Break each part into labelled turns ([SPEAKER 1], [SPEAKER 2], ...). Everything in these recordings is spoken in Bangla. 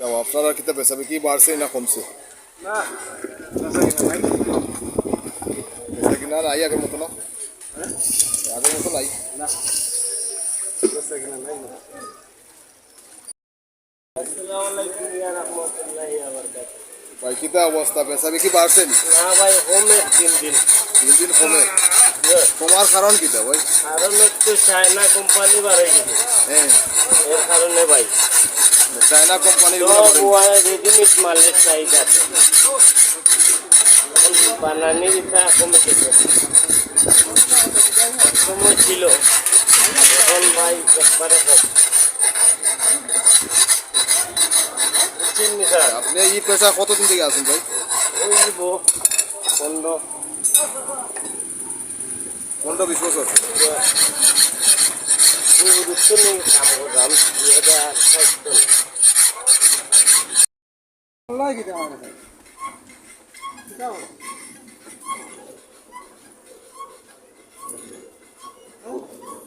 [SPEAKER 1] তাও আপনারা কিতা বেচাবে কি বাড়ছে না কমছে?
[SPEAKER 2] না কিনা নাই
[SPEAKER 1] আগের মতো না আগের মতো নাই।
[SPEAKER 2] না কিনা না
[SPEAKER 1] ভাই কিতা অবস্থা বেচাবে কি বাড়ছেন
[SPEAKER 3] না ভাই হোমে দিন দিন।
[SPEAKER 1] দিন দিন কমে। কমার কারণ কিতা ভাই
[SPEAKER 3] কারণ হচ্ছে চায়না কোম্পানি বাড়াই গেছে
[SPEAKER 1] হ্যাঁ।
[SPEAKER 3] এর কারণে ভাই।
[SPEAKER 1] চায়না কোম্পানির
[SPEAKER 3] সব রেডিমেড মালের চাহিদা আছে। বানানির ইচ্ছা কমে গেছে সময় ছিল। এখন ভাই একবারে কম।
[SPEAKER 1] আপনি এই পেশা কতদিন থেকে আছেন ভাই?
[SPEAKER 3] ওই পনেরো
[SPEAKER 1] পনেরো বিশ বছর
[SPEAKER 2] কি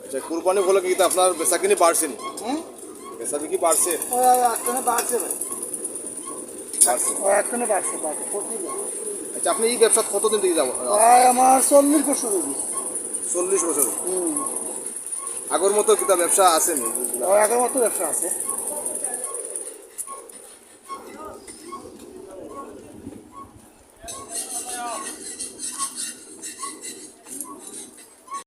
[SPEAKER 1] আচ্ছা কুরবানি বলে কি আপনার বেচা কিনি বাড়ছেন বেচা বিক্রি বাড়ছে?
[SPEAKER 2] বাড়ছে ভাই।
[SPEAKER 1] আচ্ছা আপনি এই ব্যবসা কতদিন থেকে যাব?
[SPEAKER 2] আমার চল্লিশ বছর
[SPEAKER 1] চল্লিশ বছর। আগের মতো কিতা ব্যবসা
[SPEAKER 2] আছে আগের মতো ব্যবসা আছে।